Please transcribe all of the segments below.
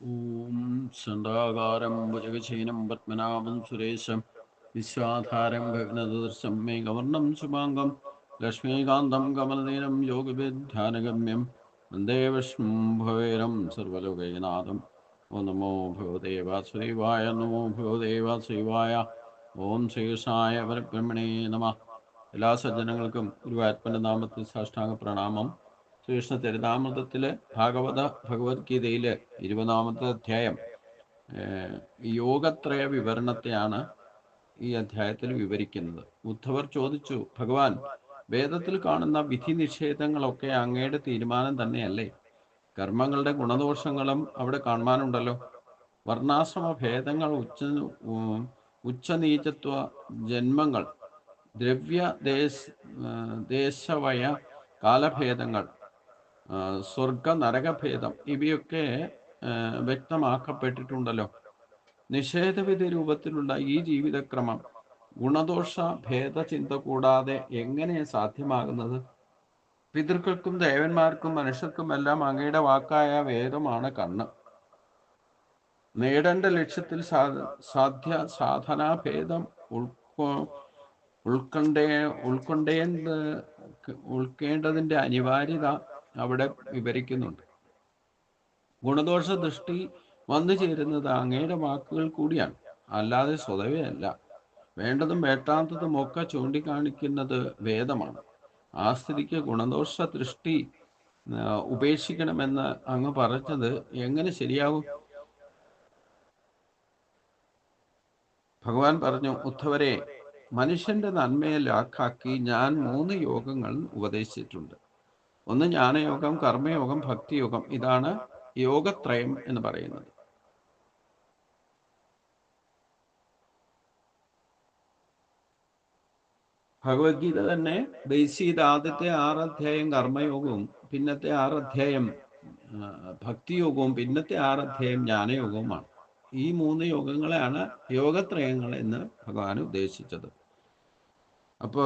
ॐ सण्डाकारं भुजगशयनं पद्मनाभं सुरेशं विश्वाधारं गगनदर्शं मेघवर्णं शुभाङ्गं लक्ष्मीकान्तं कमलदीनं योगिविध्यानगम्यं वन्दे विष्णुं भवेरं सर्वलोकैकनाथम् ഓ നമോ ഭഗവതേ വാസുദേവായ നമോ ഭഗവതേ വാസുദേവായ ഓം ശ്രീകൃഷ്ണായ പരബ്രഹ്മണേ നമ എല്ലാ സജ്ജനങ്ങൾക്കും ഗുരുവായൂരപ്പൻ്റെ നാമത്തിൽ സാഷ്ടാംഗ പ്രണാമം ശ്രീകൃഷ്ണ ചരിതാമൃതത്തിലെ ഭാഗവത ഭഗവത്ഗീതയിലെ ഇരുപതാമത്തെ അധ്യായം. യോഗത്രയ വിവരണത്തെയാണ് ഈ അധ്യായത്തിൽ വിവരിക്കുന്നത്. ഉദ്ധവർ ചോദിച്ചു ഭഗവാൻ വേദത്തിൽ കാണുന്ന വിധി നിഷേധങ്ങളൊക്കെ അങ്ങയുടെ തീരുമാനം തന്നെയല്ലേ? കർമ്മങ്ങളുടെ ഗുണദോഷങ്ങളും അവിടെ കാണുവാനുണ്ടല്ലോ. വർണാശ്രമ ഭേദങ്ങൾ ഉച്ച ഉച്ചനീചത്വ ജന്മങ്ങൾ ദ്രവ്യ ദേശ ദേശവയ കാലഭേദങ്ങൾ സ്വർഗ നരകഭേദം ഇവയൊക്കെ വ്യക്തമാക്കപ്പെട്ടിട്ടുണ്ടല്ലോ. നിഷേധവിധി രൂപത്തിലുള്ള ഈ ജീവിതക്രമം ഗുണദോഷ ഭേദചിന്ത കൂടാതെ എങ്ങനെ സാധ്യമാകുന്നത്? പിതൃക്കൾക്കും ദേവന്മാർക്കും മനുഷ്യർക്കും എല്ലാം അങ്ങയുടെ വാക്കായ വേദമാണ് കണ്ണ്. നേടേണ്ട ലക്ഷ്യത്തിൽ സാധ്യ സാധനാ ഭേദം ഉൾക്കൊ ഉൾക്കൊണ്ടേ ഉൾക്കൊണ്ടേ ഉൾക്കേണ്ടതിന്റെ അനിവാര്യത അവിടെ വിവരിക്കുന്നുണ്ട്. ഗുണദോഷ ദൃഷ്ടി വന്നു ചേരുന്നത് അങ്ങയുടെ വാക്കുകൾ കൂടിയാണ്. അല്ലാതെ സ്വതവേ അല്ല. വേണ്ടതും വേണ്ടാത്തതും ഒക്കെ ചൂണ്ടിക്കാണിക്കുന്നത് വേദമാണ്. ആ സ്ഥിതിക്ക് ഗുണദോഷ ദൃഷ്ടി ഉപേക്ഷിക്കണമെന്ന് അങ്ങ് പറഞ്ഞത് എങ്ങനെ ശരിയാകും? ഭഗവാൻ പറഞ്ഞു ഉദ്ധവരെ മനുഷ്യന്റെ നന്മയെ ലാക്കാക്കി ഞാൻ മൂന്ന് യോഗങ്ങൾ ഉപദേശിച്ചിട്ടുണ്ട്. ഒന്ന് ജ്ഞാനയോഗം കർമ്മയോഗം ഭക്തിയോഗം. ഇതാണ് യോഗത്രയം എന്ന് പറയുന്നത്. ഭഗവത്ഗീത തന്നെ ബേസ് ചെയ്ത ആദ്യത്തെ ആറ് അധ്യായം കർമ്മയോഗവും പിന്നത്തെ ആറ് അധ്യായം ഭക്തിയോഗവും പിന്നത്തെ ആറ് അധ്യായം ജ്ഞാനയോഗവുമാണ്. ഈ മൂന്ന് യോഗങ്ങളെയാണ് യോഗത്രയങ്ങൾ എന്ന് ഭഗവാൻ ഉദ്ദേശിച്ചത്. അപ്പോ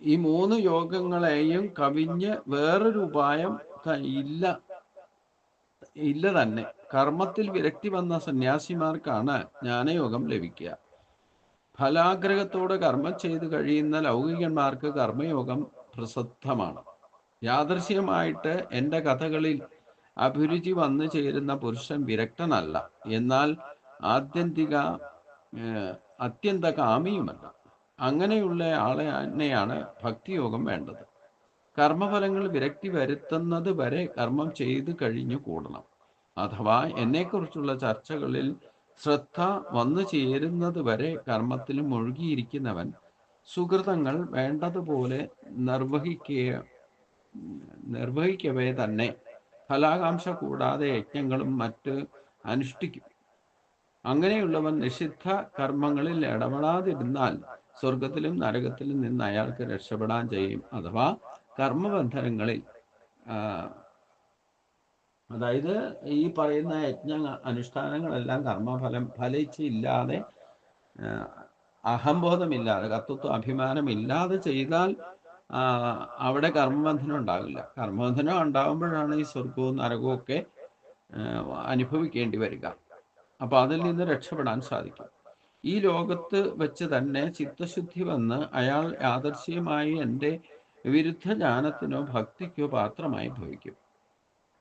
ഈ മൂന്ന് യോഗങ്ങളെയും കവിഞ്ഞ് വേറൊരു ഉപായം ഇല്ല. ഇല്ല തന്നെ. കർമ്മത്തിൽ വിരക്തി വന്ന സന്യാസിമാർക്കാണ് ജ്ഞാനയോഗം ലഭിക്കുക. ഫലാഗ്രഹത്തോടെ കർമ്മം ചെയ്തു കഴിയുന്ന ലൗകികന്മാർക്ക് കർമ്മയോഗം പ്രസക്തമാണ്. യാദൃശ്യമായിട്ട് എന്റെ കഥകളിൽ അഭിരുചി വന്നു ചേരുന്ന പുരുഷൻ വിരക്തനല്ല. എന്നാൽ ആത്യന്തിക അത്യന്ത കാമിയുമല്ല. അങ്ങനെയുള്ള ആളെ തന്നെയാണ് ഭക്തിയോഗം വേണ്ടത്. കർമ്മഫലങ്ങൾ വിരക്തി വരുത്തുന്നത് വരെ കർമ്മം ചെയ്തു കഴിഞ്ഞു കൂടണം. അഥവാ എന്നെക്കുറിച്ചുള്ള ചർച്ചകളിൽ ശ്രദ്ധ വന്നു ചേരുന്നത് വരെ കർമ്മത്തിൽ മുഴുകിയിരിക്കുന്നവൻ സുഹൃതങ്ങൾ വേണ്ടതുപോലെ നിർവഹിക്കുക നിർവഹിക്കവേ തന്നെ ഫലാകാംക്ഷ കൂടാതെ യജ്ഞങ്ങളും മറ്റ് അനുഷ്ഠിക്കും. അങ്ങനെയുള്ളവൻ നിഷിദ്ധ കർമ്മങ്ങളിൽ ഇടപെടാതിരുന്നാൽ സ്വർഗത്തിലും നരകത്തിലും നിന്ന് അയാൾക്ക് രക്ഷപ്പെടാൻ ചെയ്യും. അഥവാ കർമ്മബന്ധനങ്ങളിൽ അതായത് ഈ പറയുന്ന യജ്ഞ അനുഷ്ഠാനങ്ങളെല്ലാം കർമ്മഫലം ഫലിച്ചില്ലാതെ അഹംബോധമില്ലാതെ കർത്തൃത്വ അഭിമാനമില്ലാതെ ചെയ്താൽ അവിടെ കർമ്മബന്ധനം ഉണ്ടാവില്ല. കർമ്മബന്ധനം ഉണ്ടാകുമ്പോഴാണ് ഈ സ്വർഗവും നരകവും ഒക്കെ അനുഭവിക്കേണ്ടി വരിക. അപ്പൊ അതിൽ നിന്ന് രക്ഷപ്പെടാൻ സാധിക്കും. ഈ ലോകത്ത് വെച്ച് തന്നെ ചിത്തശുദ്ധി വന്ന് അയാൾ യാദർശ്യമായി എന്റെ വിരുദ്ധ ജ്ഞാനത്തിനോ ഭക്തിക്കോ പാത്രമായി ഭവിക്കും.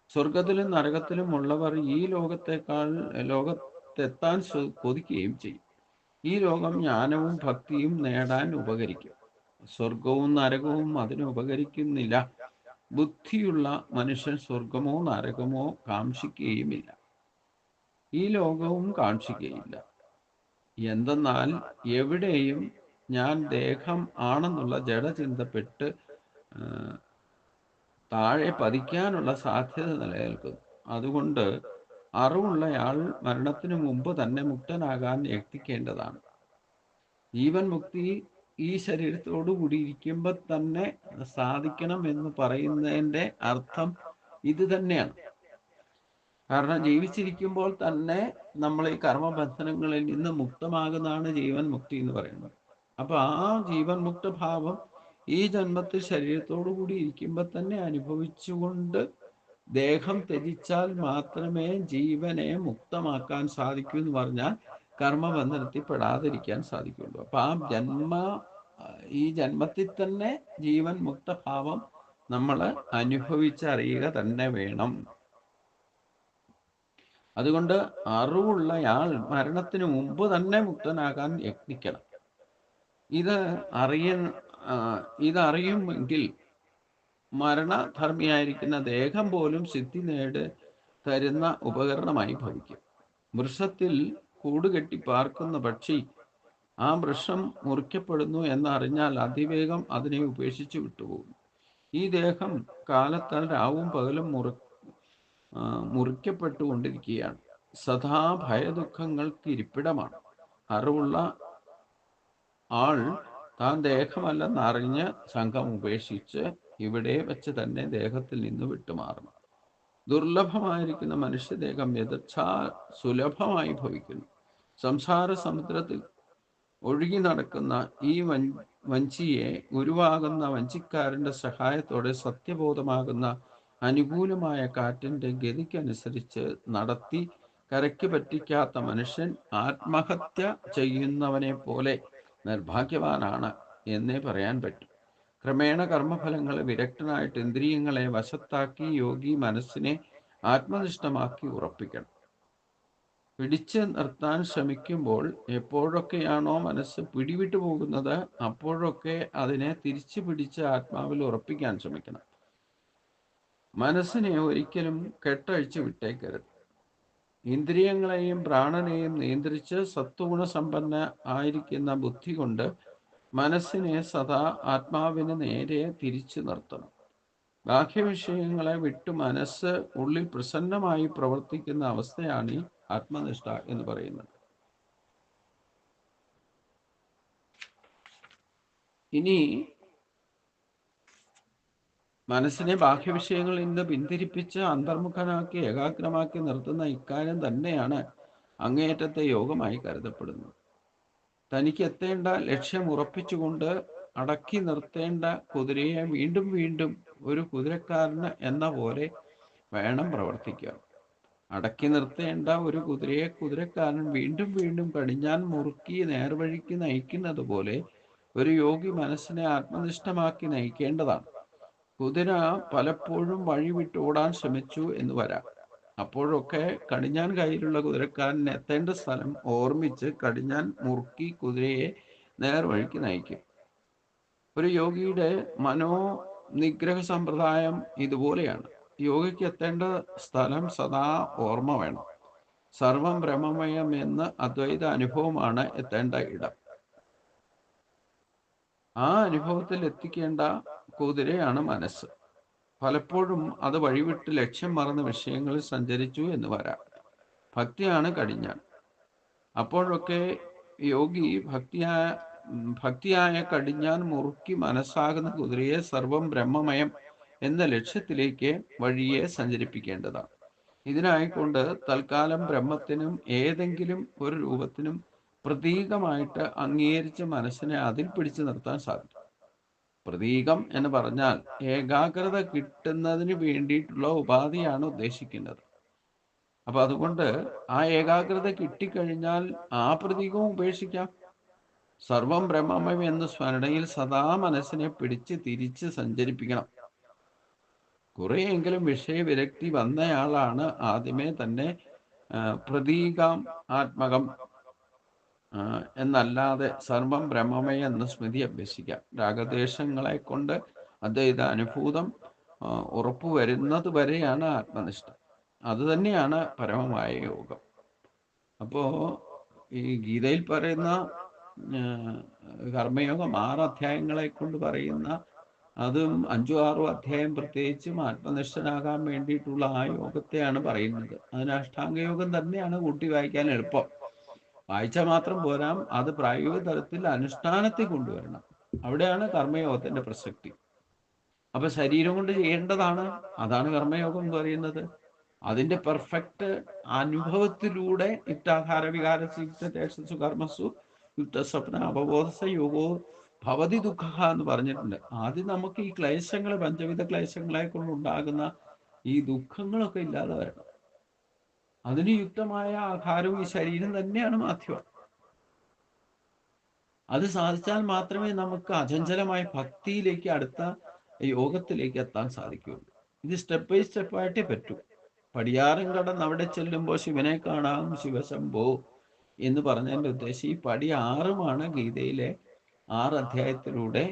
സ്വർഗത്തിലും നരകത്തിലും ഉള്ളവർ ഈ ലോകത്തെക്കാൾ ലോകത്തെത്താൻ കൊതിക്കുകയും ചെയ്യും. ഈ ലോകം ജ്ഞാനവും ഭക്തിയും നേടാൻ ഉപകരിക്കും. സ്വർഗവും നരകവും അതിന് ഉപകരിക്കുന്നില്ല. ബുദ്ധിയുള്ള മനുഷ്യൻ സ്വർഗമോ നരകമോ കാക്ഷിക്കുകയുമില്ല. ഈ ലോകവും കാക്ഷിക്കുകയില്ല. എന്തെന്നാൽ എവിടെയും ഞാൻ ദേഹം ആണെന്നുള്ള ജഡചിന്തപ്പെട്ട് താഴെ പതിക്കാനുള്ള സാധ്യത നിലനിൽക്കുന്നു. അതുകൊണ്ട് അറിവുള്ളയാൾ മരണത്തിന് മുമ്പ് തന്നെ മുക്തനാകാൻ യത്നിക്കേണ്ടതാണ്. ജീവൻ മുക്തി ഈ ശരീരത്തോടു കൂടി ഇരിക്കുമ്പോൾ തന്നെ സാധിക്കണം എന്ന് പറയുന്നതിന്റെ അർത്ഥം ഇത് തന്നെയാണ്. കാരണം ജീവിച്ചിരിക്കുമ്പോൾ തന്നെ നമ്മൾ ഈ കർമ്മബന്ധനങ്ങളിൽ നിന്ന് മുക്തമാകുന്നതാണ് ജീവൻ മുക്തി എന്ന് പറയുന്നത്. അപ്പൊ ആ ജീവൻ മുക്ത ഭാവം ഈ ജന്മത്തിൽ ശരീരത്തോടു കൂടി ഇരിക്കുമ്പോൾ തന്നെ അനുഭവിച്ചുകൊണ്ട് ദേഹം ത്യജിച്ചാൽ മാത്രമേ ജീവനെ മുക്തമാക്കാൻ സാധിക്കൂ എന്ന് പറഞ്ഞാൽ കർമ്മബന്ധനത്തിൽ പെടാതിരിക്കാൻ സാധിക്കുള്ളൂ. അപ്പൊ ആ ജന്മ ഈ ജന്മത്തിൽ തന്നെ ജീവൻ മുക്തഭാവം നമ്മൾ അനുഭവിച്ചറിയുക തന്നെ വേണം. അതുകൊണ്ട് അറിവുള്ളയാൾ മരണത്തിന് മുമ്പ് തന്നെ മുക്തനാകാൻ യത്നിക്കണം. ഇത് അറിയ ഇതറിയുമെങ്കിൽ മരണധർമ്മിയായിരിക്കുന്ന ദേഹം പോലും സിദ്ധി നേട് തരുന്ന ഉപകരണമായി ഭവിക്കും. വൃക്ഷത്തിൽ കൂടുകെട്ടി പാർക്കുന്ന പക്ഷി ആ വൃക്ഷം മുറിക്കപ്പെടുന്നു എന്നറിഞ്ഞാൽ അതിവേഗം അതിനെ ഉപേക്ഷിച്ച് വിട്ടുപോകും. ഈ ദേഹം കാലത്താൽ രാവും പകലും മുറി മുറിക്കപ്പെട്ടുകൊണ്ടിരിക്കുകയാണ്. സദാ ഭയദുഃഖങ്ങൾക്ക് ഇരിപ്പിടമാണ്. അറിവുള്ള ആൾ താൻ ദേഹമല്ലെന്ന് അറിഞ്ഞ് സംഘം ഉപേക്ഷിച്ച് ഇവിടെ വെച്ച് തന്നെ ദേഹത്തിൽ നിന്ന് വിട്ടുമാറണം ദുർലഭമായിരിക്കുന്ന മനുഷ്യദേഹം യഥക്ഷാ സുലഭമായി ഭവിക്കുന്നു. സംസാര സമുദ്രത്തിൽ ഒഴുകി നടക്കുന്ന ഈ വഞ്ചിയെ ഗുരുവാകുന്ന വഞ്ചിക്കാരന്റെ സഹായത്തോടെ സത്യബോധമാകുന്ന അനുകൂലമായ കാറ്റിന്റെ ഗതിക്കനുസരിച്ച് നടത്തി കരയ്ക്ക് പറ്റിക്കാത്ത മനുഷ്യൻ ആത്മഹത്യ ചെയ്യുന്നവനെ പോലെ നിർഭാഗ്യവാനാണ് എന്നേ പറയാൻ പറ്റും. ക്രമേണ കർമ്മഫലങ്ങൾ വിരക്തനായിട്ട് ഇന്ദ്രിയങ്ങളെ വശത്താക്കി യോഗി മനസ്സിനെ ആത്മനിഷ്ഠമാക്കി ഉറപ്പിക്കണം. പിടിച്ച് നിർത്താൻ ശ്രമിക്കുമ്പോൾ എപ്പോഴൊക്കെയാണോ മനസ്സ് പിടിവിട്ടു പോകുന്നത് അപ്പോഴൊക്കെ അതിനെ തിരിച്ചു പിടിച്ച് ആത്മാവിൽ ഉറപ്പിക്കാൻ ശ്രമിക്കണം. മനസ്സിനെ ഒരിക്കലും കെട്ടഴിച്ചു വിട്ടേക്കരുത്. ഇന്ദ്രിയങ്ങളെയും പ്രാണനെയും നിയന്ത്രിച്ച് സത്വഗുണ സമ്പന്ന ആയിരിക്കുന്ന ബുദ്ധി കൊണ്ട് മനസ്സിനെ സദാ ആത്മാവിന് നേരെ തിരിച്ചു നിർത്തണം. ബാഹ്യവിഷയങ്ങളെ വിട്ട് മനസ്സ് ഉള്ളിൽ പ്രസന്നമായി പ്രവർത്തിക്കുന്ന അവസ്ഥയാണ് ഈ ആത്മനിഷ്ഠ എന്ന് പറയുന്നത്. ഇനി മനസ്സിനെ ബാഹ്യവിഷയങ്ങളിൽ നിന്ന് പിന്തിരിപ്പിച്ച് അന്തർമുഖനാക്കി ഏകാഗ്രമാക്കി നിർത്തുന്ന ഇക്കാര്യം തന്നെയാണ് അങ്ങേയറ്റത്തെ യോഗമായി കരുതപ്പെടുന്നത്. തനിക്ക് എത്തേണ്ട ലക്ഷ്യം ഉറപ്പിച്ചുകൊണ്ട് അടക്കി നിർത്തേണ്ട കുതിരയെ വീണ്ടും വീണ്ടും ഒരു കുതിരക്കാരന് എന്ന പോലെ വേണം പ്രവർത്തിക്കുക അടക്കി നിർത്തേണ്ട ഒരു കുതിരയെ കുതിരക്കാരൻ വീണ്ടും വീണ്ടും കടിഞ്ഞാൻ മുറുക്കി നേർവഴിക്ക് നയിക്കുന്നത് പോലെ ഒരു യോഗി മനസ്സിനെ ആത്മനിഷ്ഠമാക്കി നയിക്കേണ്ടതാണ്. കുതിര പലപ്പോഴും വഴി വിട്ട് ഓടാൻ ശ്രമിച്ചു എന്ന് വരാം. അപ്പോഴൊക്കെ കടിഞ്ഞാൻ കയ്യിലുള്ള കുതിരക്കാരൻ എത്തേണ്ട സ്ഥലം ഓർമ്മിച്ച് കടിഞ്ഞാൻ മുറുക്കി കുതിരയെ നേർവഴിക്ക് നയിക്കും. ഒരു യോഗിയുടെ മനോ നിഗ്രഹ സമ്പ്രദായം ഇതുപോലെയാണ്. യോഗിക്ക് എത്തേണ്ട സ്ഥലം സദാ ഓർമ്മ വേണം. സർവം ബ്രഹ്മമയം എന്ന് അദ്വൈത അനുഭവമാണ് എത്തേണ്ട ഇടം. ആ അനുഭവത്തിൽ എത്തിക്കേണ്ട കുതിരയാണ് മനസ്സ്. പലപ്പോഴും അത് വഴിവിട്ട് ലക്ഷ്യം മറന്ന വിഷയങ്ങളിൽ സഞ്ചരിച്ചു എന്ന് വരാം. ഭക്തിയാണ് കടിഞ്ഞാൻ. അപ്പോഴൊക്കെ യോഗി ഭക്തിയായ ഭക്തിയായ കടിഞ്ഞാൻ മുറുക്കി മനസ്സാകുന്ന കുതിരയെ സർവം ബ്രഹ്മമയം എന്ന ലക്ഷ്യത്തിലേക്ക് വഴിയെ സഞ്ചരിപ്പിക്കേണ്ടതാണ്. ഇതിനായിക്കൊണ്ട് തൽക്കാലം ബ്രഹ്മത്തിനും ഏതെങ്കിലും ഒരു രൂപത്തിനും പ്രതീകമായിട്ട് അംഗീകരിച്ച് മനസ്സിനെ അതിൽ പിടിച്ചു നിർത്താൻ സാധിക്കും. പ്രതീകം എന്ന് പറഞ്ഞാൽ ഏകാഗ്രത കിട്ടുന്നതിന് വേണ്ടിയിട്ടുള്ള ഉപാധിയാണ് ഉദ്ദേശിക്കുന്നത്. അപ്പൊ അതുകൊണ്ട് ആ ഏകാഗ്രത കിട്ടിക്കഴിഞ്ഞാൽ ആ പ്രതീകവും ഉപേക്ഷിക്കാം. സർവം ബ്രഹ്മമയം എന്ന സ്മരണയിൽ സദാ മനസ്സിനെ പിടിച്ച് തിരിച്ച് സഞ്ചരിപ്പിക്കണം. കുറെയെങ്കിലും വിഷയവിരക്തി വന്നയാളാണ് ആദ്യമേ തന്നെ ആ, പ്രതീകം ആത്മകം ആ, എന്നല്ലാതെ സർവം ബ്രഹ്മമയ എന്ന സ്മൃതി അഭ്യസിക്കാം. രാഗദേശങ്ങളെ കൊണ്ട് അദ്വൈത അനുഭൂതം ഉറപ്പുവരുന്നത് വരെയാണ് ആത്മനിഷ്ഠ. അത് തന്നെയാണ് പരമമായ യോഗം. അപ്പോ ഈ ഗീതയിൽ പറയുന്ന കർമ്മയോഗം ആറ് അധ്യായങ്ങളെ കൊണ്ട് പറയുന്ന അതും അഞ്ചോ ആറോ അധ്യായം പ്രത്യേകിച്ചും ആത്മനിഷ്ഠനാകാൻ വേണ്ടിയിട്ടുള്ള ആ യോഗത്തെയാണ് പറയുന്നത്. അതിന് അഷ്ടാംഗയോഗം തന്നെയാണ് കൂട്ടി വായിക്കാൻ എളുപ്പം. വായിച്ചാൽ മാത്രം പോരാ. അത് പ്രായോഗിക തലത്തിൽ അനുഷ്ഠാനത്തിൽ കൊണ്ടുവരണം. അവിടെയാണ് കർമ്മയോഗത്തിന്റെ പ്രസക്തി. അപ്പൊ ശരീരം കൊണ്ട് ചെയ്യേണ്ടതാണ്. അതാണ് കർമ്മയോഗം എന്ന് പറയുന്നത്. അതിന്റെ പെർഫെക്റ്റ് അനുഭവത്തിലൂടെ ഇറ്റാഹാര വികാര ചികിത്സു കർമ്മസു യുദ്ധസ്വപ്ന അവബോധസ യോഗോ ഭവതി ദുഃഖ എന്ന് പറഞ്ഞിട്ടുണ്ട്. ആദ്യം നമുക്ക് ഈ ക്ലേശങ്ങൾ പഞ്ചവിധ ക്ലേശങ്ങളെ കൊണ്ടുണ്ടാകുന്ന ഈ ദുഃഖങ്ങളൊക്കെ ഇല്ലാതെ വരണം. അതിന് യുക്തമായ ആഹാരവും ഈ ശരീരം തന്നെയാണ് മാധ്യമം. അത് സാധിച്ചാൽ മാത്രമേ നമുക്ക് അചഞ്ചലമായ ഭക്തിയിലേക്ക് അടുത്ത യോഗത്തിലേക്ക് എത്താൻ സാധിക്കുകയുള്ളൂ. ഇത് സ്റ്റെപ്പ് ബൈ സ്റ്റെപ്പ് ആയിട്ടേ പറ്റൂ. പടിയാറും കടന്ന് അവിടെ ചെല്ലുമ്പോൾ ശിവനെ കാണാം ശിവശംഭോ എന്ന് പറഞ്ഞതിന്റെ ഉദ്ദേശം ഈ പടി ആറുമാണ് ഗീതയിലെ ആറ് അധ്യായത്തിലൂടെ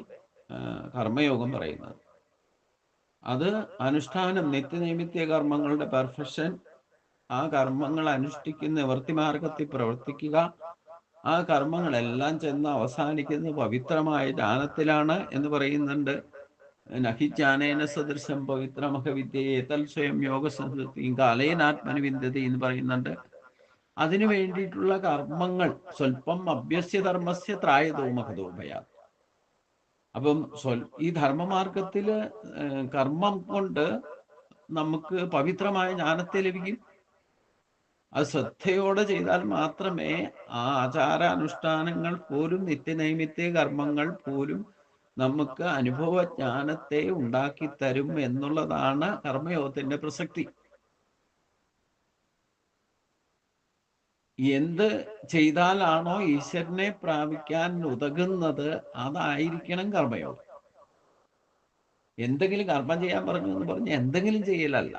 കർമ്മയോഗം പറയുന്നത്. അത് അനുഷ്ഠാനം നിത്യനൈമിത്യ കർമ്മങ്ങളുടെ പെർഫെക്ഷൻ ആ കർമ്മങ്ങൾ അനുഷ്ഠിക്കുന്ന നിവർത്തി മാർഗത്തിൽ പ്രവർത്തിക്കുക. ആ കർമ്മങ്ങളെല്ലാം ചെന്ന് അവസാനിക്കുന്നത് പവിത്രമായ ജ്ഞാനത്തിലാണ് എന്ന് പറയുന്നുണ്ട്. നഹിജാനേന സദൃശം പവിത്രമഹവിദ്യയെ തൽ സ്വയം യോഗസംസ്കൃതി കാലേനാത്മന വിന്ദതി എന്ന് പറയുന്നുണ്ട്. അതിനു വേണ്ടിയിട്ടുള്ള കർമ്മങ്ങൾ സ്വല്പം അഭ്യസ്യ ധർമ്മസ്യ ത്രായതോ മഹതോഭയാ അപ്പം സ്വൽ ഈ ധർമ്മമാർഗത്തിൽ കർമ്മം കൊണ്ട് നമുക്ക് പവിത്രമായ ജ്ഞാനത്തെ ലഭിക്കും. അത് ശ്രദ്ധയോടെ ചെയ്താൽ മാത്രമേ ആ ആചാരാനുഷ്ഠാനങ്ങൾ പോലും നിത്യനൈമിത്യ കർമ്മങ്ങൾ പോലും നമുക്ക് അനുഭവജ്ഞാനത്തെ ഉണ്ടാക്കി തരും എന്നുള്ളതാണ് കർമ്മയോഗത്തിന്റെ പ്രസക്തി. എന്ത് ചെയ്താലാണോ ഈശ്വരനെ പ്രാപിക്കാൻ ഉതകുന്നത് അതായിരിക്കണം കർമ്മയോഗം. എന്തെങ്കിലും കർമ്മം ചെയ്യാൻ പറഞ്ഞു എന്ന് പറഞ്ഞ് എന്തെങ്കിലും ചെയ്യലല്ല.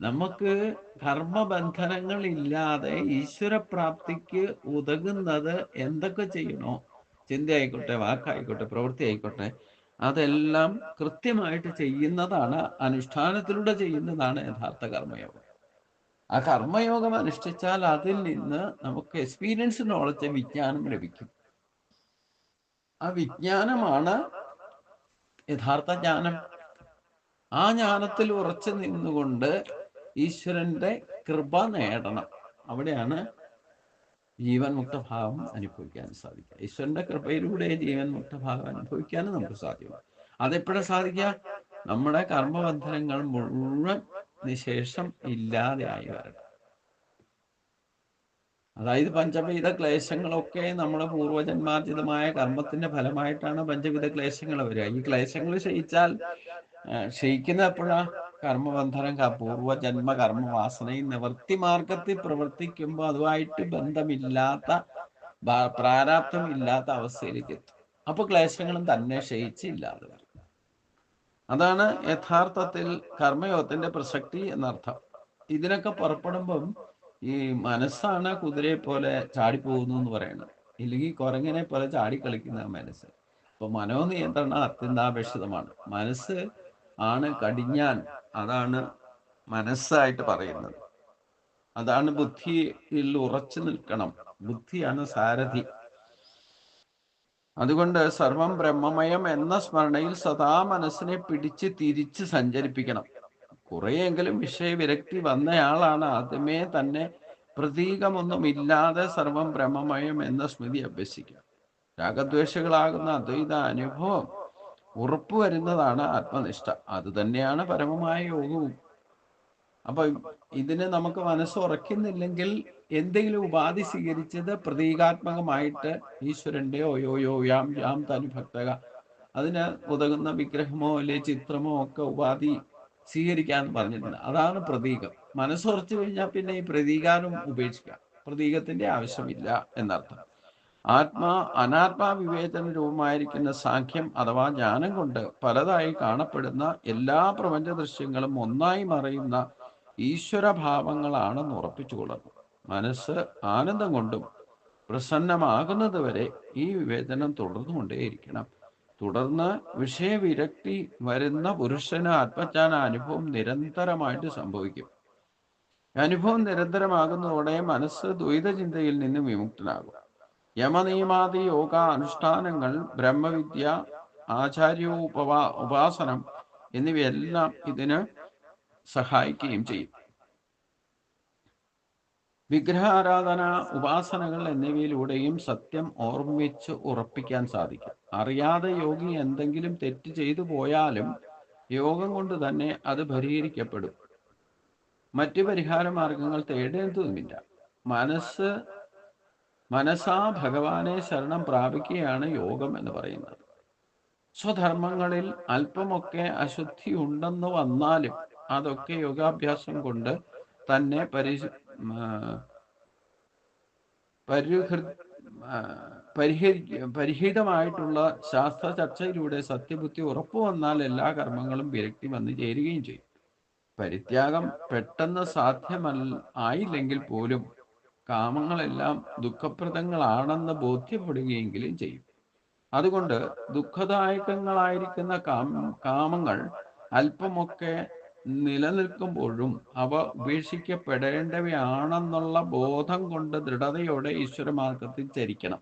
നമുക്ക് കർമ്മബന്ധനങ്ങൾ ഇല്ലാതെ ഈശ്വരപ്രാപ്തിക്ക് ഉതകുന്നത് എന്തൊക്കെ ചെയ്യണോ? ചിന്തയായിക്കോട്ടെ വാക്കായിക്കോട്ടെ പ്രവൃത്തി ആയിക്കോട്ടെ അതെല്ലാം കൃത്യമായിട്ട് ചെയ്യുന്നതാണ് അനുഷ്ഠാനത്തിലൂടെ ചെയ്യുന്നതാണ് യഥാർത്ഥ കർമ്മയോഗം. ആ കർമ്മയോഗം അനുഷ്ഠിച്ചാൽ അതിൽ നിന്ന് നമുക്ക് എക്സ്പീരിയൻസ് നോളജ് വിജ്ഞാനം ലഭിക്കും. ആ വിജ്ഞാനമാണ് യഥാർത്ഥ ജ്ഞാനം. ആ ജ്ഞാനത്തിൽ ഉറച്ചു നിന്നുകൊണ്ട് ഈശ്വരന്റെ കൃപ നേടണം. അവിടെയാണ് ജീവൻ മുക്തഭാവം അനുഭവിക്കാൻ സാധിക്കുക. ഈശ്വരന്റെ കൃപയിലൂടെ ജീവൻ മുക്തഭാവം അനുഭവിക്കാനും നമുക്ക് സാധ്യമാണ്. അതെപ്പോഴും സാധിക്കുക? നമ്മുടെ കർമ്മബന്ധനങ്ങൾ മുഴുവൻ നിശേഷം ഇല്ലാതെയായി വരണം അതായത് പഞ്ചവിധ ക്ലേശങ്ങളൊക്കെ നമ്മുടെ പൂർവജന്മാർജിതമായ കർമ്മത്തിന്റെ ഫലമായിട്ടാണ് പഞ്ചവിധ ക്ലേശങ്ങൾ വരിക. ഈ ക്ലേശങ്ങൾ ക്ഷയിച്ചാൽ ക്ഷയിക്കുന്ന എപ്പോഴാ? കർമ്മബന്ധനം പൂർവജന്മ കർമ്മവാസനയും നിവർത്തി മാർഗത്തിൽ പ്രവർത്തിക്കുമ്പോൾ അതുമായിട്ട് ബന്ധമില്ലാത്ത പ്രാരാബ്ദം ഇല്ലാത്ത അവസ്ഥയിലേക്ക് എത്തും. അപ്പൊ ക്ലേശങ്ങളും തന്നെ ക്ഷയിച്ച് ഇല്ലാതെ വരും അതാണ് യഥാർത്ഥത്തിൽ കർമ്മയോഗത്തിന്റെ പ്രസക്തി എന്നർത്ഥം. ഇതിനൊക്കെ പുറപ്പെടുമ്പം ഈ മനസ്സാണ് കുതിരയെ പോലെ ചാടിപ്പോകുന്നു എന്ന് പറയുന്നത് ഇല്ലെങ്കിൽ കുരങ്ങനെ പോലെ ചാടിക്കളിക്കുന്ന മനസ്സ്. അപ്പൊ മനോനിയന്ത്രണം അത്യന്താപേക്ഷിതമാണ്. മനസ്സ് ആണ് കടിഞ്ഞാൻ അതാണ് മനസ്സായിട്ട് പറയുന്നത്. അതാണ് ബുദ്ധിയിൽ ഉറച്ചു നിൽക്കണം. ബുദ്ധിയാണ് സാരഥി. അതുകൊണ്ട് സർവം ബ്രഹ്മമയം എന്ന സ്മരണയിൽ സദാ മനസ്സിനെ പിടിച്ച് തിരിച്ച് സഞ്ചരിപ്പിക്കണം. കുറെയെങ്കിലും വിഷയവിരക്തി വന്നയാളാണ് ആദ്യമേ തന്നെ പ്രതീകമൊന്നുമില്ലാതെ സർവം ബ്രഹ്മമയം എന്ന സ്മൃതി അഭ്യസിക്കുക. രാഗദ്വേഷകളാകുന്ന അദ്വൈത അനുഭവം ഉറപ്പുവരുന്നതാണ് ആത്മനിഷ്ഠ. അത് തന്നെയാണ് പരമമായ യോഗവും. അപ്പൊ ഇതിനെ നമുക്ക് മനസ്സ് ഉറക്കുന്നില്ലെങ്കിൽ എന്തെങ്കിലും ഉപാധി സ്വീകരിച്ചത് പ്രതീകാത്മകമായിട്ട് ഈശ്വരന്റെ ഓയോ യോ യാം യാം തനു ഭക്തക. അതിന് ഉതകുന്ന വിഗ്രഹമോ അല്ലെ ചിത്രമോ ഒക്കെ ഉപാധി സ്വീകരിക്കാൻ പറഞ്ഞിട്ടുണ്ട്. അതാണ് പ്രതീകം. മനസ്സുറച്ചു കഴിഞ്ഞാൽ പിന്നെ ഈ പ്രതീകാരം ഉപേക്ഷിക്കാം. പ്രതീകത്തിന്റെ ആവശ്യമില്ല എന്നർത്ഥം. ആത്മാ അനാത്മാ വിവേചന രൂപമായിരിക്കുന്ന സാഖ്യം അഥവാ ജ്ഞാനം കൊണ്ട് പലതായി കാണപ്പെടുന്ന എല്ലാ പ്രപഞ്ച ദൃശ്യങ്ങളും ഒന്നായി മറയുന്ന ഈശ്വരഭാവങ്ങളാണെന്ന് ഉറപ്പിച്ചുകൊള്ളണം മനസ്സ് ആനന്ദം കൊണ്ടും പ്രസന്നമാകുന്നത് വരെ ഈ വിവേചനം തുടർന്നുകൊണ്ടേയിരിക്കണം. തുടർന്ന് വിഷയവിരക്തി വരുന്ന പുരുഷന് ആത്മജ്ഞാന അനുഭവം നിരന്തരമായിട്ട് സംഭവിക്കും. അനുഭവം നിരന്തരമാകുന്നതോടെ മനസ്സ് ദ്വൈത ചിന്തയിൽ നിന്ന് വിമുക്തനാകും. യമനിയമാദി യോഗ അനുഷ്ഠാനങ്ങൾ ബ്രഹ്മവിദ്യ ആചാര്യോപവാ ഉപാസനം എന്നിവയെല്ലാം ഇതിന് സഹായിക്കുകയും ചെയ്യും. വിഗ്രഹാരാധന ഉപാസനകൾ എന്നിവയിലൂടെയും സത്യം ഓർമ്മിച്ച് ഉറപ്പിക്കാൻ സാധിക്കും. അറിയാതെ യോഗി എന്തെങ്കിലും തെറ്റ് ചെയ്തു പോയാലും യോഗം കൊണ്ട് തന്നെ അത് പരിഹരിക്കപ്പെടും. മറ്റു പരിഹാര മാർഗങ്ങൾ തേടേണ്ടതുമില്ല. മനസ്സ് മനസ്സാ ഭഗവാനെ ശരണം പ്രാപിക്കുകയാണ് യോഗം എന്ന് പറയുന്നത്. സ്വധർമ്മങ്ങളിൽ അല്പമൊക്കെ അശുദ്ധി ഉണ്ടെന്ന് വന്നാലും അതൊക്കെ യോഗാഭ്യാസം കൊണ്ട് തന്നെ പരി പരിഹൃ പരിഹരി പരിഹിതമായിട്ടുള്ള ശാസ്ത്ര ചർച്ചയിലൂടെ സത്യബുദ്ധി ഉറപ്പു വന്നാൽ എല്ലാ കർമ്മങ്ങളും വിരക്തി വന്നു ചേരുകയും ചെയ്യും. പരിത്യാഗം പെട്ടെന്ന് സാധ്യമല്ല ആയില്ലെങ്കിൽ പോലും കാമങ്ങളെല്ലാം ദുഃഖപ്രദങ്ങളാണെന്ന് ബോധ്യപ്പെടുകയെങ്കിലും ചെയ്യും. അതുകൊണ്ട് ദുഃഖദായകങ്ങളായിരിക്കുന്ന കാമ കാമങ്ങൾ അല്പമൊക്കെ നിലനിൽക്കുമ്പോഴും അവ ഉപേക്ഷിക്കപ്പെടേണ്ടവയാണെന്നുള്ള ബോധം കൊണ്ട് ദൃഢതയോടെ ഈശ്വരമാർഗത്തിൽ ചരിക്കണം.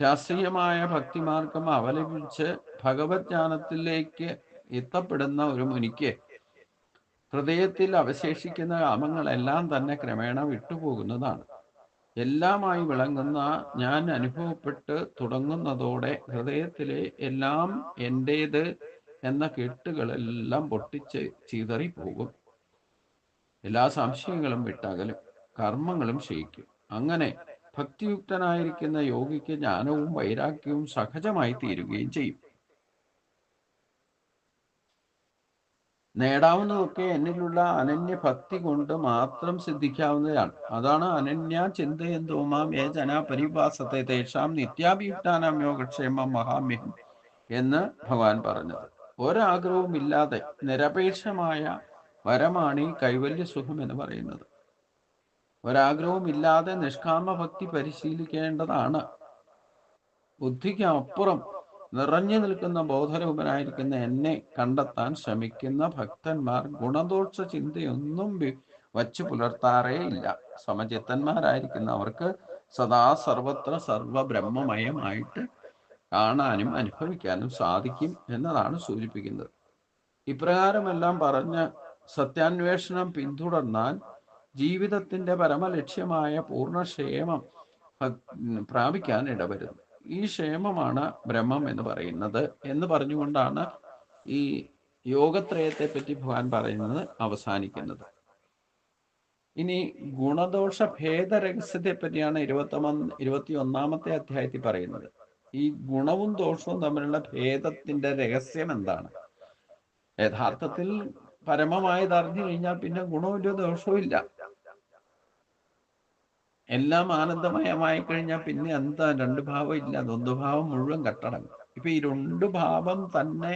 ശാസ്ത്രീയമായ ഭക്തിമാർഗം അവലംബിച്ച് ഭഗവത് ജ്ഞാനത്തിലേക്ക് എത്തപ്പെടുന്ന ഒരു മുനിക്ക് ഹൃദയത്തിൽ അവശേഷിക്കുന്ന കാമങ്ങളെല്ലാം തന്നെ ക്രമേണ വിട്ടുപോകുന്നതാണ്. എല്ലാമായി വിളങ്ങുന്ന ഞാൻ അനുഭവപ്പെട്ട് തുടങ്ങുന്നതോടെ ഹൃദയത്തിലെ എല്ലാം എന്റേത് എന്ന കെട്ടുകളെല്ലാം പൊട്ടിച്ച് ചീതറിപ്പോകും. എല്ലാ സംശയങ്ങളും വിട്ടകലും കർമ്മങ്ങളും ക്ഷയിക്കും. അങ്ങനെ ഭക്തിയുക്തനായിരിക്കുന്ന യോഗിക്ക് ജ്ഞാനവും വൈരാഗ്യവും സഹജമായി തീരുകയും ചെയ്യും. നേടാവുന്നതൊക്കെ എന്നിലുള്ള അനന്യ ഭക്തി കൊണ്ട് മാത്രം സിദ്ധിക്കാവുന്നതാണ്. അതാണ് അനന്യ ചിന്തയും തോമാം ഏ ജന പരിഭാസത്തെ നിത്യാഭിയുക്താനാം യോഗക്ഷേമം മഹാമ്യം എന്ന് ഭഗവാൻ പറഞ്ഞത്. ഒരാഗ്രഹവും ഇല്ലാതെ നിരപേക്ഷമായ വരമാണ് ഈ കൈവല്യ സുഖം എന്ന് പറയുന്നത്. ഒരാഗ്രഹവും ഇല്ലാതെ നിഷ്കാമ ഭക്തി പരിശീലിക്കേണ്ടതാണ്. ബുദ്ധിക്ക് അപ്പുറം നിറഞ്ഞു നിൽക്കുന്ന ബോധരൂപനായിരിക്കുന്ന എന്നെ കണ്ടെത്താൻ ശ്രമിക്കുന്ന ഭക്തന്മാർ ഗുണദോഷ ചിന്തയൊന്നും വച്ചു പുലർത്താറേ ഇല്ല സമചിത്തന്മാരായിരിക്കുന്ന അവർക്ക് സദാ സർവത്ര സർവ ബ്രഹ്മമയമായിട്ട് കാണാനും അനുഭവിക്കാനും സാധിക്കും എന്നതാണ് സൂചിപ്പിക്കുന്നത്. ഇപ്രകാരമെല്ലാം പറഞ്ഞ് സത്യാന്വേഷണം പിന്തുടർന്നാൽ ജീവിതത്തിന്റെ പരമലക്ഷ്യമായ പൂർണക്ഷേമം പ്രാപിക്കാൻ ഇടവരുന്നു. ഈ ക്ഷേമമാണ് ബ്രഹ്മം എന്ന് പറയുന്നത് എന്ന് പറഞ്ഞുകൊണ്ടാണ് ഈ യോഗത്രയത്തെ പറ്റി ഭഗവാൻ പറയുന്നത് അവസാനിക്കുന്നത്. ഇനി ഗുണദോഷ ഭേദ രഹസ്യത്തെ പറ്റിയാണ് ഇരുപത്തി ഇരുപത്തി ഒന്നാമത്തെ അധ്യായത്തിൽ പറയുന്നത്. ഈ ഗുണവും ദോഷവും തമ്മിലുള്ള ഭേദത്തിന്റെ രഹസ്യം എന്താണ്? യഥാർത്ഥത്തിൽ പരമമായത് അറിഞ്ഞു കഴിഞ്ഞാൽ പിന്നെ ഗുണമില്ല ദോഷവും ഇല്ല. എല്ലാം ആനന്ദമയമായി കഴിഞ്ഞാൽ പിന്നെ എന്താ? രണ്ട് ഭാവം ഇല്ല. ദ്വന്ദ്ഭാവം മുഴുവൻ കട്ടടങ്ങും. ഇപ്പൊ ഈ രണ്ട് ഭാവം തന്നെ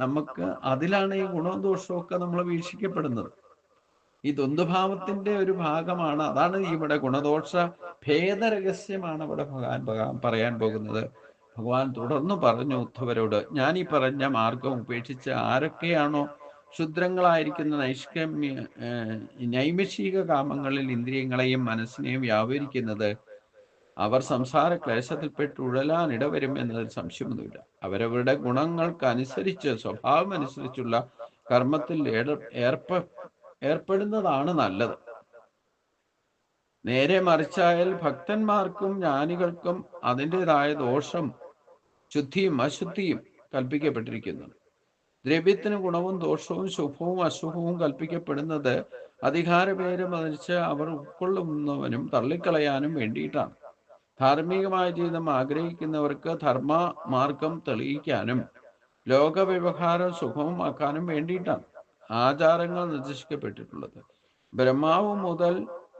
നമുക്ക് അതിലാണ് ഈ ഗുണവും ദോഷവും ഒക്കെ നമ്മൾ വീക്ഷിക്കപ്പെടുന്നത്. ഈ ദ്വന്ദ്ഭാവത്തിന്റെ ഒരു ഭാഗമാണ്. അതാണ് ഇവിടെ ഗുണദോഷ ഭേദരഹസ്യമാണ് ഇവിടെ ഭഗവാൻ പറയാൻ പോകുന്നത്. ഭഗവാൻ തുടർന്ന് പറഞ്ഞു ഉദ്ധവരോട് ഞാൻ ഈ പറഞ്ഞ മാർഗം ഉപേക്ഷിച്ച് ആരൊക്കെയാണോ ക്ഷുദ്രങ്ങളായിരിക്കുന്ന നൈഷ്കമ്യ നൈമിഷിക കാമങ്ങളിൽ ഇന്ദ്രിയങ്ങളെയും മനസ്സിനെയും വ്യാപരിക്കുന്നത് അവർ സംസാര ക്ലേശത്തിൽപ്പെട്ട് ഉഴലാൻ ഇടവരും എന്നതിൽ സംശയമൊന്നുമില്ല. അവരവരുടെ ഗുണങ്ങൾക്കനുസരിച്ച് സ്വഭാവം അനുസരിച്ചുള്ള കർമ്മത്തിൽ ഏർപ്പെടുന്നതാണ് നല്ലത്. നേരെ മറിച്ചായാൽ ഭക്തന്മാർക്കും ജ്ഞാനികൾക്കും അതിന്റെതായ ദോഷം ശുദ്ധിയും അശുദ്ധിയും കൽപ്പിക്കപ്പെട്ടിരിക്കുന്നു. ദ്രവ്യത്തിന് ഗുണവും ദോഷവും ശുഭവും അശുഭവും കൽപ്പിക്കപ്പെടുന്നത് അധികാരപേര് മതിച്ച് അവർ ഉൾക്കൊള്ളുന്നവനും തള്ളിക്കളയാനും വേണ്ടിയിട്ടാണ്. ധാർമ്മികമായ ജീവിതം ആഗ്രഹിക്കുന്നവർക്ക് ധർമ്മ മാർഗം തെളിയിക്കാനും ലോകവ്യവഹാരം സുഗമമാക്കാനും വേണ്ടിയിട്ടാണ് ആചാരങ്ങൾ നിർദ്ദേശിക്കപ്പെട്ടിട്ടുള്ളത്. ബ്രഹ്മാവ് മുതൽ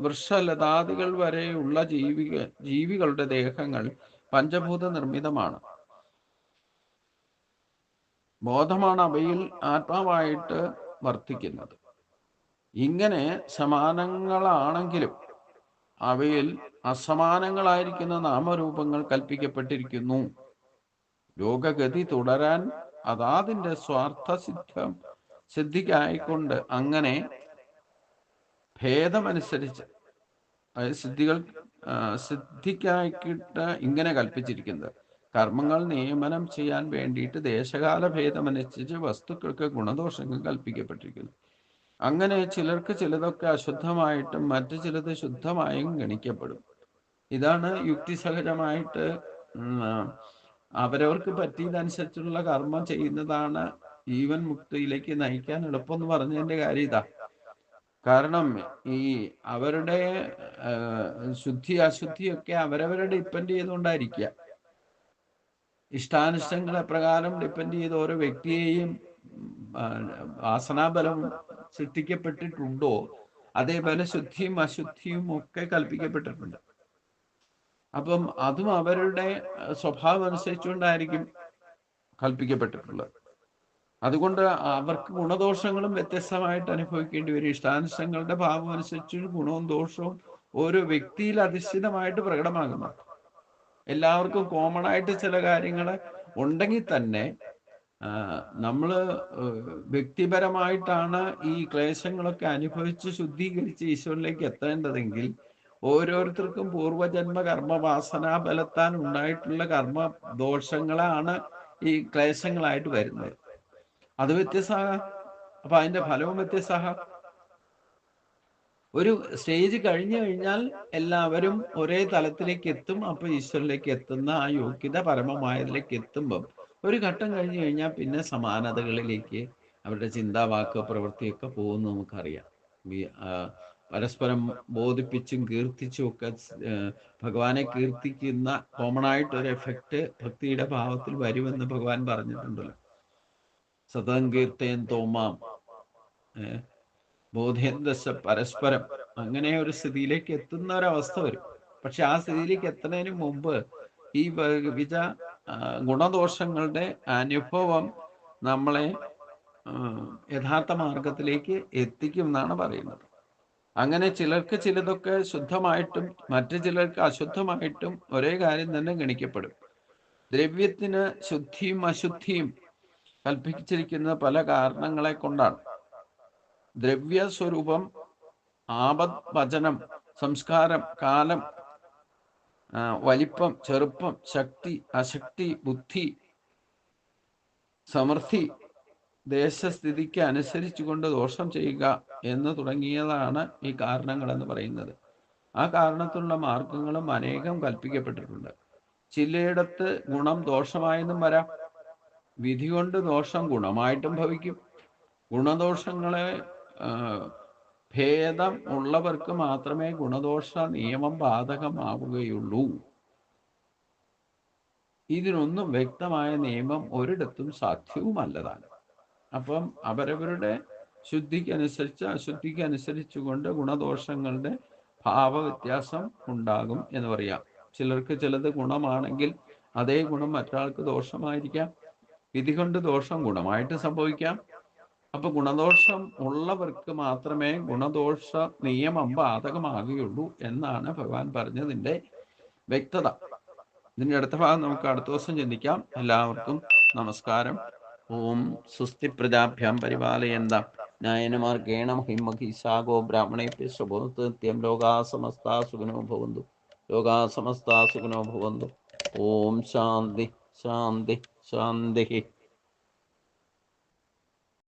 വൃക്ഷലതാദികൾ വരെയുള്ള ജീവിക ജീവികളുടെ ദേഹങ്ങൾ പഞ്ചഭൂത നിർമ്മിതമാണ്. ബോധമാണ് അവയിൽ ആത്മാവായിട്ട് വർത്തിക്കുന്നത്. ഇങ്ങനെ സമാനങ്ങളാണെങ്കിലും അവയിൽ അസമാനങ്ങളായിരിക്കുന്ന നാമരൂപങ്ങൾ കൽപ്പിക്കപ്പെട്ടിരിക്കുന്നു. രോഗഗതി തുടരാൻ അതാതിന്റെ സ്വാർത്ഥ സിദ്ധം സിദ്ധിക്കായിക്കൊണ്ട് അങ്ങനെ ഭേദമനുസരിച്ച് സിദ്ധികൾ സിദ്ധിക്കായിക്കിട്ട് ഇങ്ങനെ കൽപ്പിച്ചിരിക്കുന്നത്. കർമ്മങ്ങൾ നിയമനം ചെയ്യാൻ വേണ്ടിയിട്ട് ദേശകാല ഭേദമനുസരിച്ച് വസ്തുക്കൾക്ക് ഗുണദോഷങ്ങൾ കൽപ്പിക്കപ്പെട്ടിരിക്കുന്നു. അങ്ങനെ ചിലർക്ക് ചിലതൊക്കെ അശുദ്ധമായിട്ടും മറ്റു ചിലത് ശുദ്ധമായും ഗണിക്കപ്പെടും. ഇതാണ് യുക്തിസഹജമായിട്ട് അവരവർക്ക് പറ്റിയതനുസരിച്ചുള്ള കർമ്മം ചെയ്യുന്നതാണ് ജീവൻ മുക്തിയിലേക്ക് നയിക്കാൻ എളുപ്പം എന്ന് പറഞ്ഞതിന്റെ കാര്യം ഇതാ. കാരണം ഈ അവരുടെ ശുദ്ധി അശുദ്ധിയൊക്കെ അവരവരെ ഡിപ്പെൻഡ് ചെയ്തുകൊണ്ടായിരിക്കുക. ഇഷ്ടാനിഷ്ടങ്ങളെ പ്രകാരം ഡിപ്പെൻഡ് ചെയ്ത് ഓരോ വ്യക്തിയെയും വാസനാബലം സൃഷ്ടിക്കപ്പെട്ടിട്ടുണ്ടോ? അതേപോലെ ശുദ്ധിയും അശുദ്ധിയും ഒക്കെ കൽപ്പിക്കപ്പെട്ടിട്ടുണ്ട്. അപ്പം അതും അവരുടെ സ്വഭാവം അനുസരിച്ചുകൊണ്ടായിരിക്കും കൽപ്പിക്കപ്പെട്ടിട്ടുള്ളത്. അതുകൊണ്ട് അവർക്ക് ഗുണദോഷങ്ങളും വ്യത്യസ്തമായിട്ട് അനുഭവിക്കേണ്ടി വരും. ഇഷ്ടാനിഷ്ടങ്ങളുടെ ഭാവം അനുസരിച്ച് ഗുണവും ദോഷവും ഓരോ വ്യക്തിയിൽ അധിഷ്ഠിതമായിട്ട് പ്രകടമാകുന്നു. എല്ലാവർക്കും കോമൺ ആയിട്ട് ചില കാര്യങ്ങൾ ഉണ്ടെങ്കിൽ തന്നെ നമ്മൾ വ്യക്തിപരമായിട്ടാണ് ഈ ക്ലേശങ്ങളൊക്കെ അനുഭവിച്ച് ശുദ്ധീകരിച്ച് ഈശ്വരനിലേക്ക് എത്തേണ്ടതെങ്കിൽ ഓരോരുത്തർക്കും പൂർവജന്മ കർമ്മവാസനാ ബലത്താൻ ഉണ്ടായിട്ടുള്ള കർമ്മ ദോഷങ്ങളാണ് ഈ ക്ലേശങ്ങളായിട്ട് വരുന്നത്. അത് വ്യത്യസ്ത അപ്പൊ അതിന്റെ ഫലവും വ്യത്യസ്തമാകാം ഒരു സ്റ്റേജ് കഴിഞ്ഞു കഴിഞ്ഞാൽ എല്ലാവരും ഒരേ തലത്തിലേക്ക് എത്തും അപ്പൊ ഈശ്വരനിലേക്ക് എത്തുന്ന ആ യോഗ്യത പരമമായതിലേക്ക് എത്തുമ്പം ഒരു ഘട്ടം കഴിഞ്ഞു കഴിഞ്ഞാൽ പിന്നെ സമാനതകളിലേക്ക് അവരുടെ ചിന്താ വാക്ക് പ്രവൃത്തിയൊക്കെ പോകുന്നു നമുക്കറിയാം. പരസ്പരം ബോധിപ്പിച്ചും കീർത്തിച്ചും ഒക്കെ ഭഗവാനെ കീർത്തിക്കുന്ന കോമൺ ആയിട്ട് ഒരു എഫക്റ്റ് ഭക്തിയുടെ ഭാവത്തിൽ വരുമെന്ന് ഭഗവാൻ പറഞ്ഞിട്ടുണ്ടല്ലോ. സതം കീർത്തയൻ തോമാം. ഏ, ബോധേന്ദശ പരസ്പരം അങ്ങനെ ഒരു സ്ഥിതിയിലേക്ക് എത്തുന്ന ഒരവസ്ഥ വരും. പക്ഷെ ആ സ്ഥിതിയിലേക്ക് എത്തുന്നതിന് മുമ്പ് ഈ വിവിധ ഗുണദോഷങ്ങളുടെ അനുഭവം നമ്മളെ യഥാർത്ഥ മാർഗത്തിലേക്ക് എത്തിക്കും എന്നാണ് പറയുന്നത്. അങ്ങനെ ചിലർക്ക് ചിലതൊക്കെ ശുദ്ധമായിട്ടും മറ്റു ചിലർക്ക് അശുദ്ധമായിട്ടും ഒരേ കാര്യം തന്നെ ഗണിക്കപ്പെടും. ദ്രവ്യത്തിന് ശുദ്ധിയും അശുദ്ധിയും കൽപ്പിച്ചിരിക്കുന്ന പല കാരണങ്ങളെ കൊണ്ടാണ്. ദ്രവ്യ സ്വരൂപം ആപത് വചനം സംസ്കാരം കാലം വലിപ്പം ചെറുപ്പം ശക്തി അശക്തി ബുദ്ധി സമൃദ്ധി ദേശസ്ഥിതിക്ക് അനുസരിച്ചുകൊണ്ട് ദോഷം ചെയ്യുക എന്ന് തുടങ്ങിയതാണ് ഈ കാരണങ്ങൾ എന്ന് പറയുന്നത്. ആ കാരണത്തിലുള്ള മാർഗങ്ങളും അനേകം കൽപ്പിക്കപ്പെട്ടിട്ടുണ്ട്. ചിലയിടത്ത് ഗുണം ദോഷമായെന്നും വരാം. വിധി കൊണ്ട് ദോഷം ഗുണമായിട്ടും ഭവിക്കും. ഗുണദോഷങ്ങളെ ഭേദം ഉള്ളവർക്ക് മാത്രമേ ഗുണദോഷ നിയമം ബാധകമാവുകയുള്ളൂ. ഇതിനൊന്നും വ്യക്തമായ നിയമം ഒരിടത്തും സാധ്യവുമല്ലതാണ്. അപ്പം അവരവരുടെ ശുദ്ധിക്കനുസരിച്ച് അശുദ്ധിക്ക് കൊണ്ട് ഗുണദോഷങ്ങളുടെ ഭാവവ്യത്യാസം ഉണ്ടാകും എന്ന് പറയാം. ചിലർക്ക് ചിലത് ഗുണമാണെങ്കിൽ അതേ ഗുണം മറ്റൊരാൾക്ക് ദോഷമായിരിക്കാം. വിധി കൊണ്ട് ദോഷം ഗുണമായിട്ട് സംഭവിക്കാം. അപ്പൊ ഗുണദോഷം ഉള്ളവർക്ക് മാത്രമേ ഗുണദോഷ നിയമം ബാധകമാകുകയുള്ളൂ എന്നാണ് ഭഗവാൻ പറഞ്ഞതിന്റെ വ്യക്തത. ഇതിന്റെ അടുത്ത ഭാഗം നമുക്ക് അടുത്ത ദിവസം ചിന്തിക്കാം. എല്ലാവർക്കും നമസ്കാരം. ഓം സുസ്തി പ്രജാഭ്യാം പരിപാലയന്ത. ന്യായനമാർഗേണ ഹിമഹിസാഗോ ബ്രാഹ്മണേഭ്യ സ്വബോധത്യം ലോകാ സമസ്താ സുഖനോ ഭവന്തു. ലോകാ സമസ്താ സുഖനോ ഭവന്തു. ഓം ശാന്തി ശാന്തി ശാന്തി